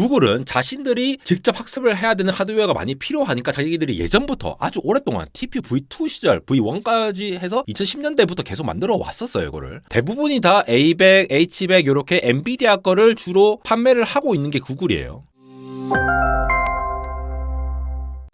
구글은 자신들이 직접 학습을 해야 되는 하드웨어가 많이 필요하니까 자기들이 예전부터 아주 오랫동안 TP V2 시절 V1까지 해서 2010년대부터 계속 만들어 왔었어요, 이거를. 대부분이 다 A100, H100 이렇게 엔비디아 거를 주로 판매를 하고 있는 게 구글이에요.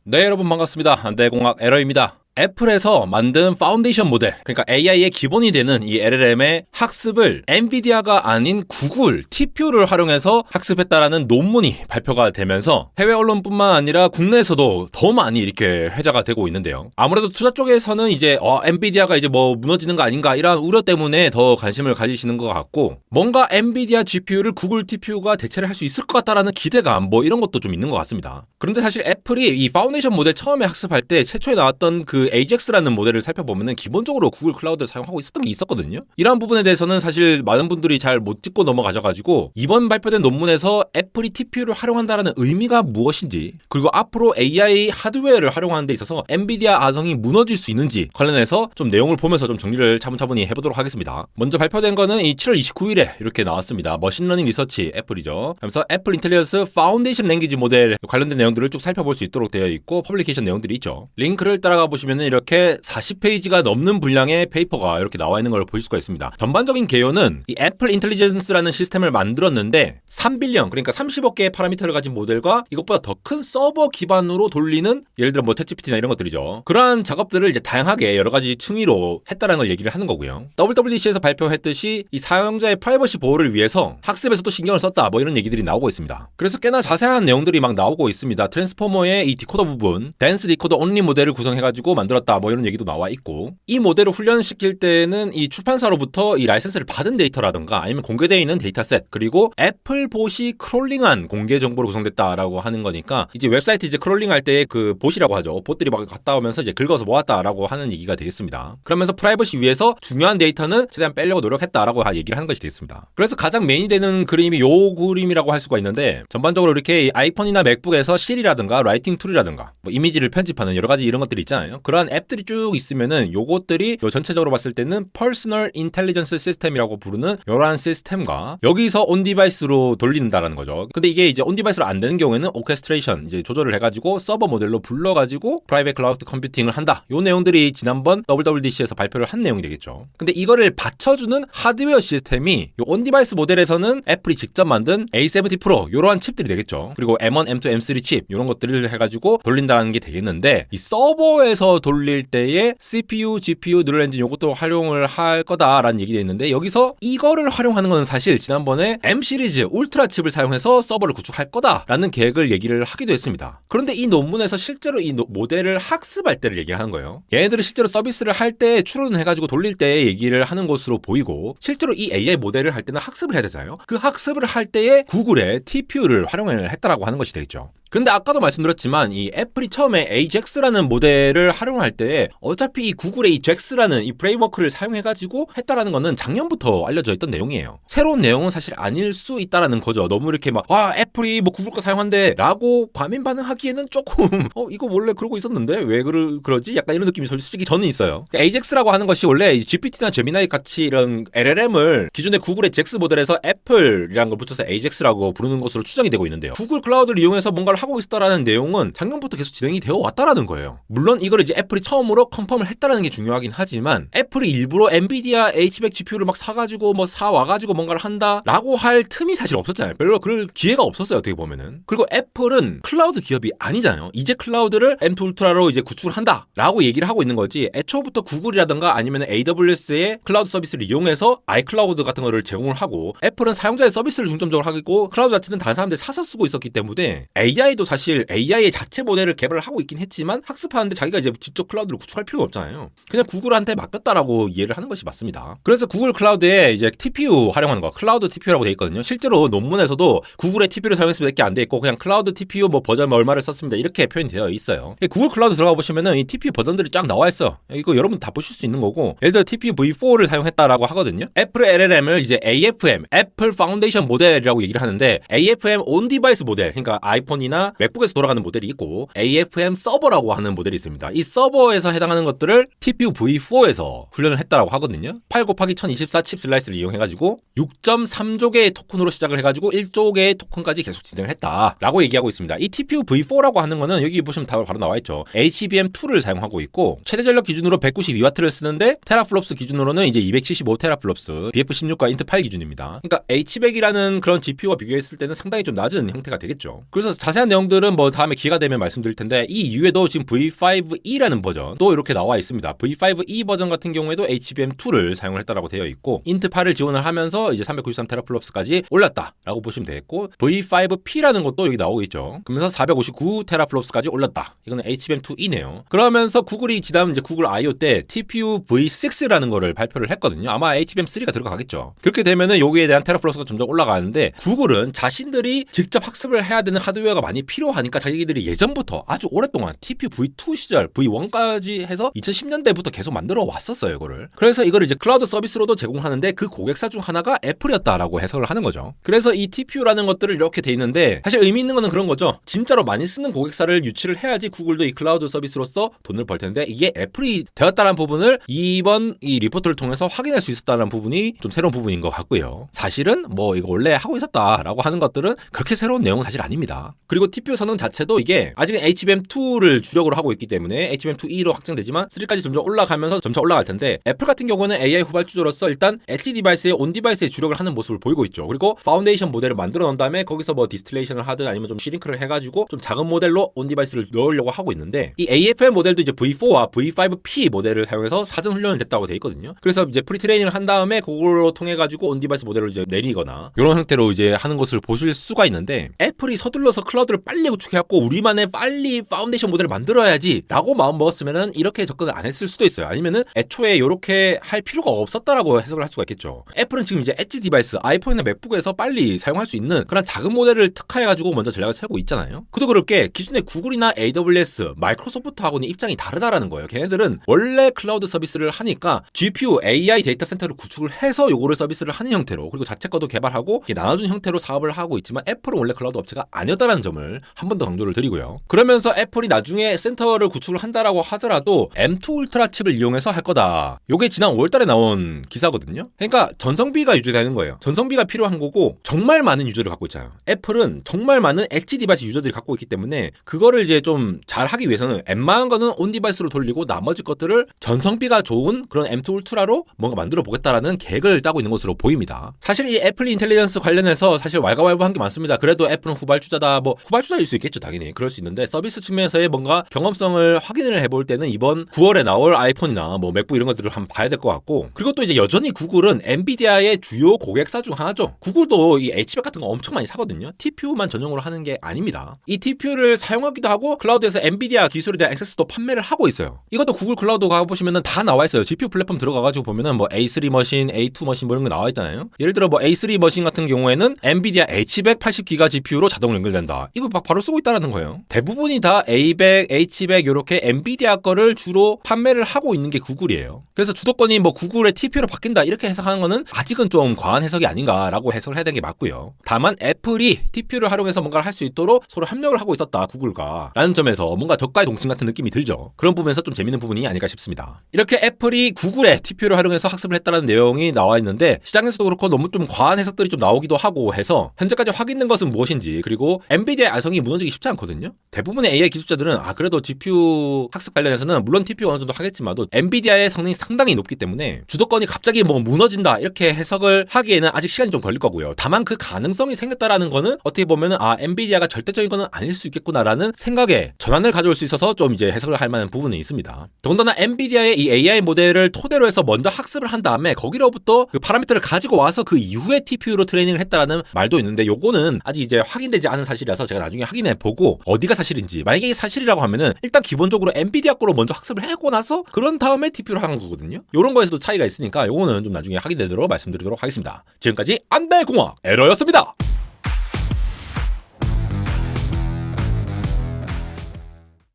네, 여러분 반갑습니다. 한대공학 에러입니다. 애플에서 만든 파운데이션 모델, 그러니까 AI의 기본이 되는 이 LLM의 학습을 엔비디아가 아닌 구글 TPU를 활용해서 학습했다라는 논문이 발표가 되면서 해외 언론뿐만 아니라 국내에서도 더 많이 이렇게 회자가 되고 있는데요. 아무래도 투자 쪽에서는 이제 어, 엔비디아가 이제 뭐 무너지는 거 아닌가 이런 우려 때문에 더 관심을 가지시는 것 같고 뭔가 엔비디아 GPU를 구글 TPU가 대체를 할 수 있을 것 같다라는 기대감 뭐 이런 것도 좀 있는 것 같습니다. 그런데 사실 애플이 이 파운데이션 모델 처음에 학습할 때 최초에 나왔던 그 AJAX라는 모델을 살펴보면은 기본적으로 구글 클라우드를 사용하고 있었던 게 있었거든요. 이러한 부분에 대해서는 사실 많은 분들이 잘 못 짚고 넘어가셔가지고 이번 발표된 논문에서 애플이 TPU를 활용한다라는 의미가 무엇인지 그리고 앞으로 AI 하드웨어를 활용하는 데 있어서 엔비디아 아성이 무너질 수 있는지 관련해서 좀 내용을 보면서 좀 정리를 차분차분히 해보도록 하겠습니다. 먼저 발표된 거는 이 7월 29일에 이렇게 나왔습니다. 머신러닝 리서치 애플이죠. 그래서 애플 인텔리전스 파운데이션 랭귀지 모델 관련된 내용들을 쭉 살펴볼 수 있도록 되어 있고 퍼블리케이션 내용들이 있죠. 링크를 따라가 보시면 이렇게 40페이지가 넘는 분량의 페이퍼가 이렇게 나와 있는 걸 볼 수가 있습니다. 전반적인 개요는 이 애플 인텔리전스라는 시스템을 만들었는데 3빌리언 그러니까 30억 개의 파라미터를 가진 모델과 이것보다 더 큰 서버 기반으로 돌리는 예를 들어 뭐 챗GPT나 이런 것들이죠. 그러한 작업들을 이제 다양하게 여러 가지 층위로 했다라는 걸 얘기를 하는 거고요. WWDC에서 발표했듯이 이 사용자의 프라이버시 보호를 위해서 학습에서도 신경을 썼다 뭐 이런 얘기들이 나오고 있습니다. 그래서 꽤나 자세한 내용들이 막 나오고 있습니다. 트랜스포머의 이 디코더 부분, 댄스 디코더 온리 모델을 구성해가지고 만 들었다 뭐 이런 얘기도 나와 있고 이 모델을 훈련시킬 때는 이 출판사로부터 이 라이센스를 받은 데이터라든가 아니면 공개되어 있는 데이터셋 그리고 애플 봇이 크롤링한 공개 정보로 구성됐다라고 하는 거니까 이제 웹사이트 이제 크롤링할 때 그 봇이라고 하죠. 봇들이 막 갔다 오면서 이제 긁어서 모았다라고 하는 얘기가 되겠습니다. 그러면서 프라이버시 위해서 중요한 데이터는 최대한 빼려고 노력했다라고 얘기를 하는 것이 되겠습니다. 그래서 가장 메인이 되는 그림이 요 그림이라고 할 수가 있는데 전반적으로 이렇게 아이폰이나 맥북에서 실이라든가 라이팅 툴이라든가 뭐 이미지를 편집하는 여러 가지 이런 것들이 있잖아요. 그 러한 앱들이 쭉 있으면은 요것들이 요 전체적으로 봤을 때는 퍼스널 인텔리전스 시스템이라고 부르는 이러한 시스템과 여기서 온 디바이스로 돌린다라는 거죠. 근데 이게 이제 온 디바이스로 안 되는 경우에는 오케스트레이션 이제 조절을 해가지고 서버 모델로 불러가지고 프라이빗 클라우드 컴퓨팅을 한다. 요 내용들이 지난번 WWDC에서 발표를 한 내용이 되겠죠. 근데 이거를 받쳐주는 하드웨어 시스템이 온 디바이스 모델에서는 애플이 직접 만든 A70 프로 요러한 칩들이 되겠죠. 그리고 M1, M2, M3 칩 이런 것들을 해가지고 돌린다는 게 되겠는데 이 서버에서 돌릴 때에 CPU, GPU, 뉴럴 엔진 요것도 활용을 할 거다라는 얘기가 있는데 여기서 이거를 활용하는 건 사실 지난번에 M 시리즈 울트라 칩을 사용해서 서버를 구축할 거다라는 계획을 얘기를 하기도 했습니다. 그런데 이 논문에서 실제로 이 노- 모델을 학습할 때를 얘기를 하는 거예요. 얘네들이 실제로 서비스를 할 때 추론해가지고 돌릴 때 얘기를 하는 것으로 보이고 실제로 이 AI 모델을 할 때는 학습을 해야 되잖아요. 그 학습을 할 때에 구글의 TPU를 활용을 했다라고 하는 것이 되겠죠. 근데 아까도 말씀드렸지만 이 애플이 처음에 AJAX라는 모델을 활용할 때 어차피 이 구글의 이 JAX라는 이 프레임워크를 사용해가지고 했다라는 거는 작년부터 알려져 있던 내용이에요. 새로운 내용은 사실 아닐 수 있다라는 거죠. 너무 이렇게 막아 애플이 뭐 구글 거 사용한대 라고 과민 반응하기에는 조금 어 이거 원래 그러고 있었는데 왜 그러, 그러지? 약간 이런 느낌이 솔직히 저는 있어요. AJAX라고 하는 것이 원래 이 GPT나 제미나이 같이 이런 LLM을 기존의 구글의 JAX 모델에서 애플이라는 걸 붙여서 AJAX라고 부르는 것으로 추정이 되고 있는데요. 구글 클라우드를 이용해서 뭔가를 하고 있다라는 내용은 작년부터 계속 진행이 되어 왔다라는 거예요. 물론 이걸 이제 애플이 처음으로 컨펌을 했다라는 게 중요하긴 하지만 애플이 일부러 엔비디아 H100 GPU를 막 사가지고 뭐 사와가지고 뭔가를 한다라고 할 틈이 사실 없었잖아요. 별로 그럴 기회가 없었어요. 어떻게 보면은. 그리고 애플은 클라우드 기업이 아니잖아요. 이제 클라우드를 M2 울트라로 이제 구축을 한다라고 얘기를 하고 있는 거지. 애초부터 구글이라든가 아니면 AWS의 클라우드 서비스를 이용해서 아이클라우드 같은 거를 제공을 하고 애플은 사용자의 서비스를 중점적으로 하고 클라우드 자체는 다른 사람들이 사서 쓰고 있었기 때문에 도 사실 AI의 자체 모델을 개발을 하고 있긴 했지만 학습하는데 자기가 이제 직접 클라우드를 구축할 필요가 없잖아요. 그냥 구글한테 맡겼다라고 이해를 하는 것이 맞습니다. 그래서 구글 클라우드에 이제 TPU 활용하는 거, 클라우드 TPU라고 돼 있거든요. 실제로 논문에서도 구글의 TPU를 사용했으면 밖에 안돼 있고 그냥 클라우드 TPU 뭐 버전 얼마를 썼습니다. 이렇게 표현이 되어 있어요. 구글 클라우드 들어가 보시면은 이 TPU 버전들이 쫙 나와 있어. 이거 여러분 다 보실 수 있는 거고 예를 들어 TPU V4를 사용했다라고 하거든요. 애플의 LLM을 이제 AFM, 애플 파운데이션 모델이라고 얘기를 하는데 AFM 온 디바이스 모델, 그러니까 아이폰이나 아이폰이나 맥북에서 돌아가는 모델이 있고 AFM 서버라고 하는 모델이 있습니다. 이 서버에서 해당하는 것들을 TPU V4에서 훈련을 했다라고 하거든요. 8 곱하기 1024 칩 슬라이스를 이용해가지고 6.3조 개의 토큰으로 시작을 해가지고 1조 개의 토큰까지 계속 진행을 했다라고 얘기하고 있습니다. 이 TPU V4라고 하는 거는 여기 보시면 다 바로 나와 있죠. HBM2를 사용하고 있고 최대 전력 기준으로 192W를 쓰는데 테라플롭스 기준으로는 이제 275 테라플롭스 BF16과 인트 8 기준입니다. 그러니까 H100이라는 그런 GPU와 비교했을 때는 상당히 좀 낮은 형태가 되겠죠. 그래서 자세한 내용들은 뭐 다음에 기회가 되면 말씀드릴 텐데 이 이후에도 지금 V5E라는 버전도 이렇게 나와 있습니다. V5E 버전 같은 경우에도 HBM2를 사용을 했다라고 되어 있고 인트 8을 지원을 하면서 이제 393 테라플롭스까지 올랐다라고 보시면 되겠고 V5P라는 것도 여기 나오고 있죠. 그러면서 459 테라플롭스까지 올랐다. 이거는 HBM2E네요. 그러면서 구글이 지난 이제 구글 I.O. 때 TPU V6라는 거를 발표를 했거든요. 아마 HBM3가 들어가겠죠. 그렇게 되면은 여기에 대한 테라플롭스가 점점 올라가는데 구글은 자신들이 직접 학습을 해야 되는 하드웨어가 많이 필요하니까 자기들이 예전부터 아주 오랫동안 TPU V2 시절 V1까지 해서 2010년대부터 계속 만들어 왔었어요, 이거를. 그래서 이걸 이제 클라우드 서비스로도 제공하는데 그 고객사 중 하나가 애플이었다라고 해석을 하는 거죠. 그래서 이 TPU라는 것들을 이렇게 돼 있는데 사실 의미 있는 거는 그런 거죠. 진짜로 많이 쓰는 고객사를 유치를 해야지 구글도 이 클라우드 서비스로서 돈을 벌 텐데 이게 애플이 되었다는 부분을 이번 이 리포트를 통해서 확인할 수 있었다는 부분이 좀 새로운 부분인 것 같고요. 사실은 뭐 이거 원래 하고 있었다라고 하는 것들은 그렇게 새로운 내용은 사실 아닙니다. 그리고 TPU 성능 자체도 이게 아직은 HBM2를 주력으로 하고 있기 때문에 HBM2E로 확정되지만 3까지 점점 올라가면서 점차 올라갈 텐데 애플 같은 경우는 AI 후발주자로서 일단 엣지 디바이스에 온 디바이스에 주력을 하는 모습을 보이고 있죠. 그리고 파운데이션 모델을 만들어 놓은 다음에 거기서 뭐 디스틸레이션을 하든 아니면 좀 시링크를 해가지고 좀 작은 모델로 온 디바이스를 넣으려고 하고 있는데 이 AFM 모델도 이제 V4와 V5P 모델을 사용해서 사전 훈련을 됐다고 돼 있거든요. 그래서 이제 프리트레이닝을 한 다음에 그걸로 통해 가지고 온 디바이스 모델을 이제 내리거나 이런 형태로 이제 하는 것을 보실 수가 있는데 애플이 서둘러서 클라우드를 빨리 구축해갖고 우리만의 빨리 파운데이션 모델을 만들어야지라고 마음 먹었으면은 이렇게 접근을 안 했을 수도 있어요. 아니면은 애초에 이렇게 할 필요가 없었다라고 해석을 할 수가 있겠죠. 애플은 지금 이제 엣지 디바이스 아이폰이나 맥북에서 빨리 사용할 수 있는 그런 작은 모델을 특화해가지고 먼저 전략을 세우고 있잖아요. 그도 그렇게 기존의 구글이나 AWS, 마이크로소프트하고는 입장이 다르다라는 거예요. 걔네들은 원래 클라우드 서비스를 하니까 GPU, AI 데이터 센터를 구축을 해서 요거를 서비스를 하는 형태로 그리고 자체 거도 개발하고 나눠준 형태로 사업을 하고 있지만 애플은 원래 클라우드 업체가 아니었다는 점을 한 번 더 강조를 드리고요. 그러면서 애플이 나중에 센터를 구축을 한다라고 하더라도 M2 울트라 칩을 이용해서 할 거다. 요게 지난 5월달에 나온 기사거든요. 그러니까 전성비가 유지되는 거예요. 전성비가 필요한 거고 정말 많은 유저를 갖고 있잖아요. 애플은 정말 많은 엣지 디바이스 유저들이 갖고 있기 때문에 그거를 이제 좀 잘 하기 위해서는 웬만한 거는 온 디바이스로 돌리고 나머지 것들을 전성비가 좋은 그런 M2 울트라로 뭔가 만들어 보겠다라는 계획을 짜고 있는 것으로 보입니다. 사실 이 애플 인텔리전스 관련해서 사실 왈가왈부한 게 많습니다. 그래도 애플은 후발주자다 뭐 후발 주자일 수 있겠죠 당연히 그럴 수 있는데 서비스 측면에서의 뭔가 경험성을 확인을 해볼 때는 이번 9월에 나올 아이폰이나 뭐 맥북 이런 것들을 한번 봐야 될 것 같고 그리고 또 이제 여전히 구글은 엔비디아의 주요 고객사 중 하나죠. 구글도 이 H백 같은 거 엄청 많이 사거든요. TPU만 전용으로 하는 게 아닙니다. 이 TPU를 사용하기도 하고 클라우드에서 엔비디아 기술에 대한 액세스도 판매를 하고 있어요. 이것도 구글 클라우드 가보시면 다 나와 있어요. GPU 플랫폼 들어가가지고 보면은 뭐 A3 머신, A2 머신 뭐 이런 거 나와 있잖아요. 예를 들어 뭐 A3 머신 같은 경우에는 엔비디아 H100 80기가 GPU로 자동 연결된다. 이거 막 바로 쓰고 있다라는 거예요. 대부분이 다 A100, H100 이렇게 엔비디아 거를 주로 판매를 하고 있는 게 구글이에요. 그래서 주도권이 뭐 구글의 TPU로 바뀐다 이렇게 해석하는 거는 아직은 좀 과한 해석이 아닌가라고 해석을 해야 되는 게 맞고요. 다만 애플이 TPU를 활용해서 뭔가를 할 수 있도록 서로 협력을 하고 있었다 구글과 라는 점에서 뭔가 덕가의 동침 같은 느낌이 들죠. 그런 부분에서 좀 재밌는 부분이 아닐까 싶습니다. 이렇게 애플이 구글의 TPU를 활용해서 학습을 했다는 내용이 나와 있는데 시장에서도 그렇고 너무 좀 과한 해석들이 좀 나오기도 하고 해서 현재까지 확인된 것은 무엇인지 그리고 엔비디아 의 알성이 무너지기 쉽지 않거든요. 대부분의 AI 기술자들은 아 그래도 GPU 학습 관련해서는 물론 TPU 어느 정도 하겠지만도 엔비디아의 성능이 상당히 높기 때문에 주도권이 갑자기 뭐 무너진다 이렇게 해석을 하기에는 아직 시간이 좀 걸릴 거고요. 다만 그 가능성이 생겼다라는 거는 어떻게 보면은 아 엔비디아가 절대적인 거는 아닐 수 있겠구나라는 생각에 전환을 가져올 수 있어서 좀 이제 해석을 할 만한 부분은 있습니다. 더군다나 엔비디아의 이 AI 모델을 토대로 해서 먼저 학습을 한 다음에 거기로부터 그 파라미터를 가지고 와서 그 이후에 TPU로 트레이닝을 했다라는 말도 있는데 요거는 아직 이제 확인되지 않은 사실이라서 제가 나중에 확인해 보고 어디가 사실인지 만약에 사실이라고 하면은 일단 기본적으로 엔비디아 거로 먼저 학습을 하고 나서 그런 다음에 TPU로 하는 거거든요. 요런 거에서도 차이가 있으니까 요거는 좀 나중에 확인되도록 말씀드리도록 하겠습니다. 지금까지 안대 공학 에러였습니다.